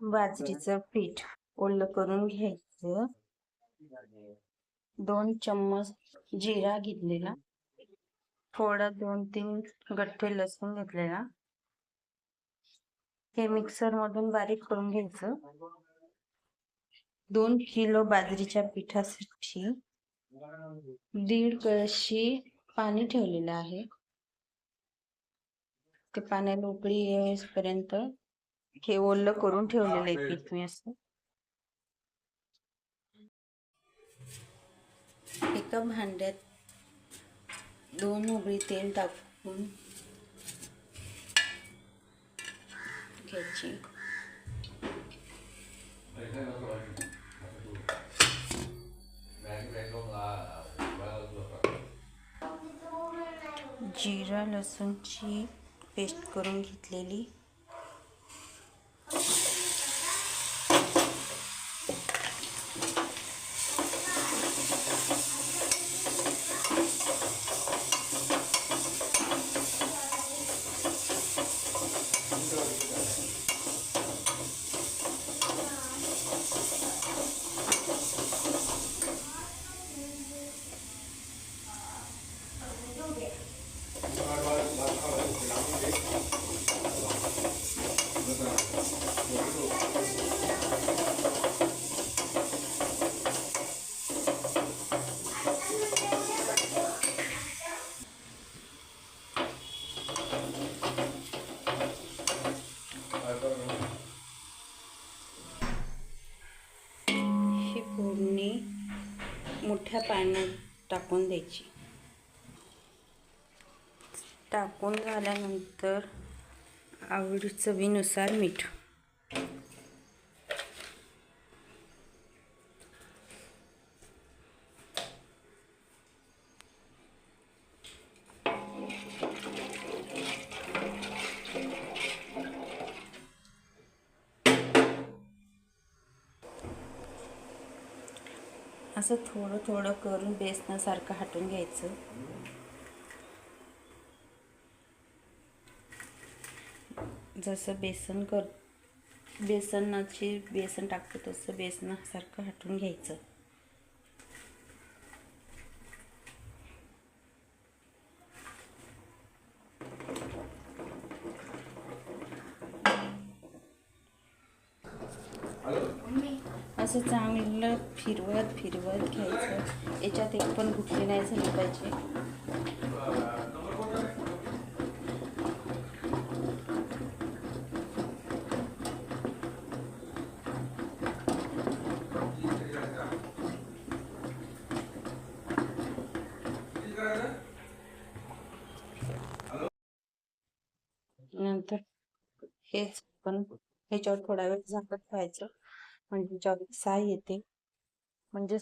बाजरीचं पीठ ओलं करून घ्यायचं. दोन चम्मच जिरा घेतलेला. थोडा दोन तीन गठ्ठे लसूण घेतलेला. हे मिक्सर मधून बारीक करून घ्यायचं. दोन किलो बाजरीच्या पिठासाठी दीड कळशी पाणी ठेवलेलं आहे. ते पाण्याला उकळी येईपर्यंत हे ओलं करून ठेवलेलं आहे पीठ मी असं. एका भांड्यात दोन उबळी तेल टाकून घ्यायची. जिरा लसूणची पेस्ट करून घेतलेली. ही फोडणी मोठ्या पाण्यात टाकून द्यायची. टाकून झाल्यानंतर आवडी चवीनुसार मीठ. असं थोडं थोडं करून बेसनासारखं हटून घ्यायचं. जसं बेसन कर बेसनाची बेसन टाकतो तसं बेसनासारखं हटून घ्यायचं. असं चांगलं फिरवत फिरवत घ्यायचं. याच्यात एक पण गुठली नाही झाली पाहिजे. नंतर हेच पण ह्याच्यावर थोडा वेळ झाकत ठेवायचं. म्हणजे ज्याच्यावर साय येते. म्हणजे